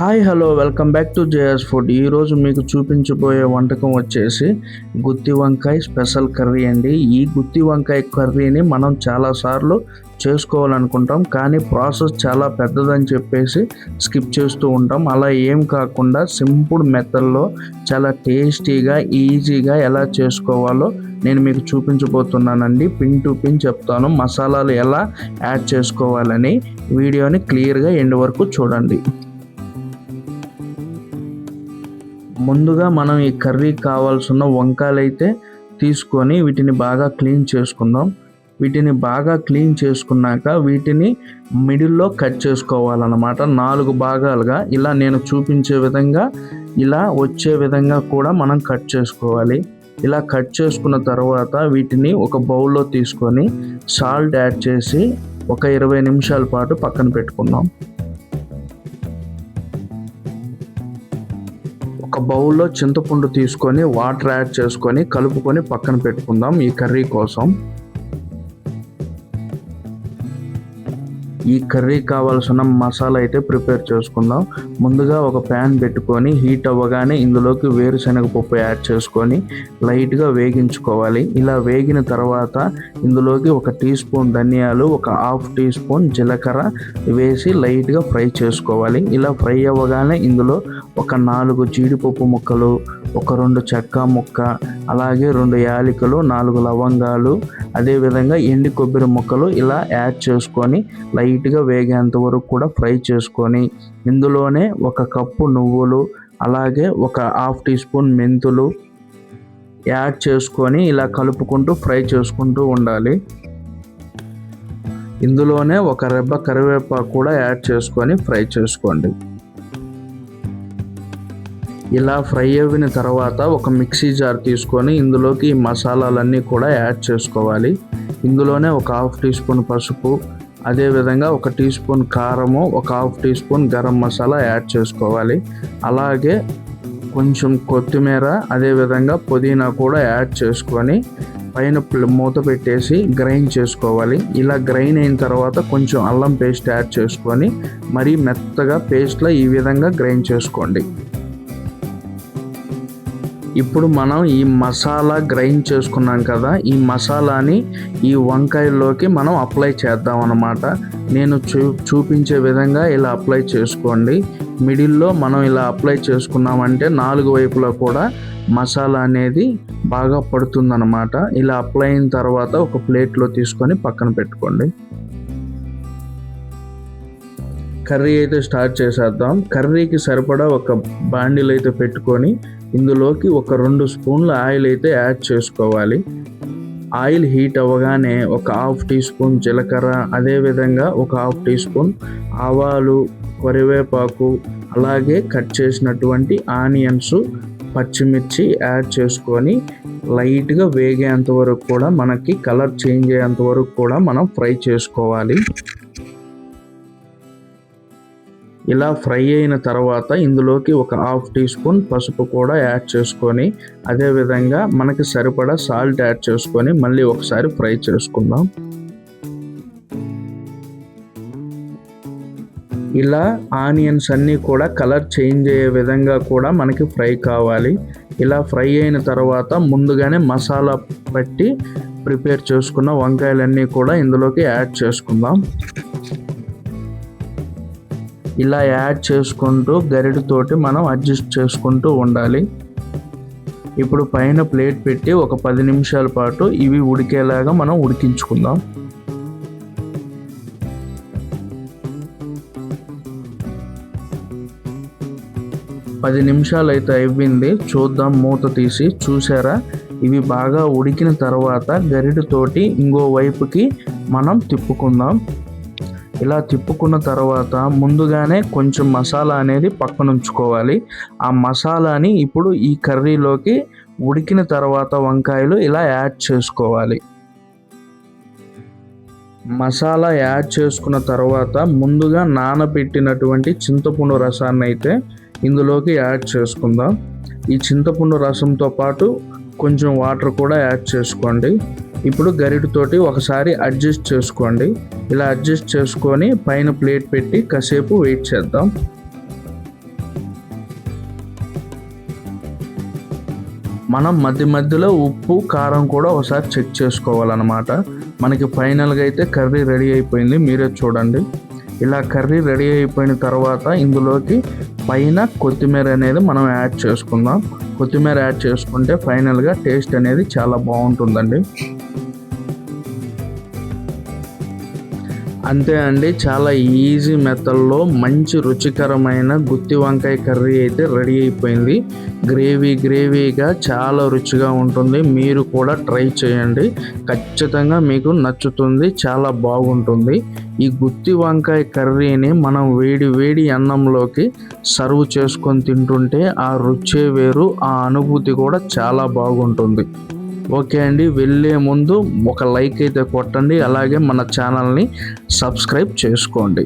Hi hello welcome back to JS food. ఈరోజు మీకు చూపించబోయే వంటకం వచ్చేసి గుత్తి వంకాయ స్పెషల్ కర్రీ అండి. ఈ గుత్తి వంకాయ కర్రీని మనం చాలాసార్లు చేసుకోవాలనుకుంటాం కానీ ప్రాసెస్ చాలా పెద్దదని చెప్పేసి స్కిప్ చేస్తూ ఉంటాం. అలా ఏం కాకుండా సింపుల్ మెథడ్లో చాలా టేస్టీగా ఈజీగా ఎలా చేసుకోవాలో నేను మీకు చూపించబోతున్నానండి. పిన్ టు పిన్ చెప్తాను మసాలాలు ఎలా యాడ్ చేసుకోవాలని వీడియోని క్లియర్గా ఎండ్ వరకు చూడండి. ముందుగా మనం ఈ కర్రీ కావాల్సిన వంకాయలు అయితే తీసుకొని వీటిని బాగా క్లీన్ చేసుకుందాం. వీటిని బాగా క్లీన్ చేసుకున్నాక వీటిని మిడిల్లో కట్ చేసుకోవాలన్నమాట. నాలుగు భాగాలుగా ఇలా నేను చూపించే విధంగా ఇలా వచ్చే విధంగా కూడా మనం కట్ చేసుకోవాలి. ఇలా కట్ చేసుకున్న తర్వాత వీటిని ఒక బౌల్లో తీసుకొని సాల్ట్ యాడ్ చేసి ఒక ఇరవై నిమిషాల పాటు పక్కన పెట్టుకుందాం. బౌల్లో చింతపండు తీసుకొని వాటర్ యాడ్ చేసుకొని కలుపుకొని పక్కన పెట్టుకుందాం ఈ కర్రీ కోసం. ఈ కర్రీ కావాల్సిన మసాలా అయితే ప్రిపేర్ చేసుకుందాం. ముందుగా ఒక ప్యాన్ పెట్టుకొని హీట్ అవ్వగానే ఇందులోకి వేరుశనగ పప్పు యాడ్ చేసుకొని లైట్గా వేగించుకోవాలి. ఇలా వేగిన తర్వాత ఇందులోకి ఒక టీ స్పూన్ ధనియాలు ఒక హాఫ్ టీ స్పూన్ జీలకర్ర వేసి లైట్గా ఫ్రై చేసుకోవాలి. ఇలా ఫ్రై అవ్వగానే ఇందులో ఒక నాలుగు జీడిపప్పు ముక్కలు ఒక రెండు చెక్క ముక్క అలాగే రెండు యాలకులు నాలుగు లవంగాలు అదేవిధంగా ఎండి కొబ్బరి ముక్కలు ఇలా యాడ్ చేసుకొని లైట్ లైట్గా వేగేంత వరకు కూడా ఫ్రై చేసుకొని ఇందులోనే ఒక కప్పు నువ్వులు అలాగే ఒక హాఫ్ టీ స్పూన్ మెంతులు యాడ్ చేసుకొని ఇలా కలుపుకుంటూ ఫ్రై చేసుకుంటూ ఉండాలి. ఇందులోనే ఒక రెబ్బ కరివేపాకు కూడా యాడ్ చేసుకొని ఫ్రై చేసుకోండి. ఇలా ఫ్రై అయిన తర్వాత ఒక మిక్సీ జార్ తీసుకొని ఇందులోకి మసాలాలన్నీ కూడా యాడ్ చేసుకోవాలి. ఇందులోనే ఒక హాఫ్ టీ స్పూన్ పసుపు అదేవిధంగా ఒక టీ స్పూన్ కారము ఒక half teaspoon garam masala add చేసుకోవాలి. అలాగే కొంచెం కొత్తిమీర అదేవిధంగా పుదీనా కూడా యాడ్ చేసుకొని పైన మూత పెట్టేసి గ్రైండ్ చేసుకోవాలి. ఇలా గ్రైండ్ అయిన తర్వాత కొంచెం అల్లం పేస్ట్ యాడ్ చేసుకొని మరీ మెత్తగా పేస్ట్లో ఈ విధంగా గ్రైండ్ చేసుకోండి. ఇప్పుడు మనం ఈ మసాలా గ్రైండ్ చేసుకున్నాం కదా ఈ మసాలాని ఈ వంకాయల్లోకి మనం అప్లై చేద్దాం అన్నమాట. నేను చూ చూపించే విధంగా ఇలా అప్లై చేసుకోండి. మిడిల్లో మనం ఇలా అప్లై చేసుకున్నామంటే నాలుగు వైపులా కూడా మసాలా అనేది బాగా పడుతుందన్నమాట. ఇలా అప్లై అయిన తర్వాత ఒక ప్లేట్లో తీసుకొని పక్కన పెట్టుకోండి. కర్రీ అయితే స్టార్ట్ చేసేద్దాం. కర్రీకి సరిపడా ఒక బాండిల్ అయితే పెట్టుకొని ఇందులోకి ఒక రెండు స్పూన్ల ఆయిల్ అయితే యాడ్ చేసుకోవాలి. ఆయిల్ హీట్ అవ్వగానే ఒక హాఫ్ టీ స్పూన్ జీలకర్ర అదేవిధంగా ఒక హాఫ్ టీ స్పూన్ ఆవాలు కరివేపాకు అలాగే కట్ చేసినటువంటి ఆనియన్స్ పచ్చిమిర్చి యాడ్ చేసుకొని లైట్గా వేగేంత వరకు కూడా మనకి కలర్ చేంజ్ అయ్యేంత వరకు కూడా మనం ఫ్రై చేసుకోవాలి. ఇలా ఫ్రై అయిన తర్వాత ఇందులోకి ఒక హాఫ్ టీ స్పూన్ పసుపు కూడా యాడ్ చేసుకొని అదేవిధంగా మనకి సరిపడా సాల్ట్ యాడ్ చేసుకొని మళ్ళీ ఒకసారి ఫ్రై చేసుకుందాం. ఇలా ఆనియన్స్ అన్నీ కూడా కలర్ చేంజ్ అయ్యే విధంగా కూడా మనకి ఫ్రై కావాలి. ఇలా ఫ్రై అయిన తర్వాత ముందుగానే మసాలా పట్టి ప్రిపేర్ చేసుకున్న వంకాయలన్నీ కూడా ఇందులోకి యాడ్ చేసుకుందాం. ఇలా యాడ్ చేసుకుంటూ గరిటతోటి మనం అడ్జస్ట్ చేసుకుంటూ ఉండాలి. ఇప్పుడు పైన ప్లేట్ పెట్టి ఒక పది నిమిషాల పాటు ఇవి ఉడికేలాగా మనం ఉడికించుకుందాం. పది నిమిషాలు అయితే అయిపోయింది. చూద్దాం మూత తీసి. చూసారా? ఇవి బాగా ఉడికిన తర్వాత గరిటతోటి ఇంకో వైపుకి మనం తిప్పుకుందాం. ఇలా తిప్పుకున్న తర్వాత ముందుగానే కొంచెం మసాలా అనేది పక్కన ఉంచుకోవాలి ఆ మసాలాని ఇప్పుడు ఈ కర్రీలోకి ఉడికిన తర్వాత వంకాయలు ఇలా యాడ్ చేసుకోవాలి. మసాలా యాడ్ చేసుకున్న తర్వాత ముందుగా నానబెట్టినటువంటి చింతపండు రసాన్ని అయితే ఇందులోకి యాడ్ చేసుకుందాం. ఈ చింతపండు రసంతో పాటు కొంచెం వాటర్ కూడా యాడ్ చేసుకోండి. ఇప్పుడు గరిటతోటి ఒకసారి అడ్జస్ట్ చేసుకోండి. ఇలా అడ్జస్ట్ చేసుకొని పైన ప్లేట్ పెట్టి కాసేపు వెయిట్ చేద్దాం. మనం మధ్య మధ్యలో ఉప్పు కారం కూడా ఒకసారి చెక్ చేసుకోవాలన్నమాట. మనకి ఫైనల్గా అయితే కర్రీ రెడీ అయిపోయింది. మీరే చూడండి. ఇలా కర్రీ రెడీ అయిపోయిన తర్వాత ఇందులోకి పైన కొత్తిమీర అనేది మనం యాడ్ చేసుకుందాం. కొత్తిమీర యాడ్ చేసుకుంటే ఫైనల్గా టేస్ట్ అనేది చాలా బాగుంటుందండి. అంతే అండి చాలా ఈజీ మెథడ్లో మంచి రుచికరమైన గుత్తి వంకాయ కర్రీ అయితే రెడీ అయిపోయింది. గ్రేవీ గ్రేవీగా చాలా రుచిగా ఉంటుంది. మీరు కూడా ట్రై చేయండి. ఖచ్చితంగా మీకు నచ్చుతుంది చాలా బాగుంటుంది. ఈ గుత్తి వంకాయ కర్రీని మనం వేడి వేడి అన్నంలోకి సర్వ్ చేసుకొని తింటుంటే ఆ రుచే వేరు ఆ అనుభూతి కూడా చాలా బాగుంటుంది. ఓకే అండి వెళ్ళే ముందు ఒక లైక్ అయితే కొట్టండి అలాగే మన ఛానల్ని సబ్స్క్రైబ్ చేసుకోండి.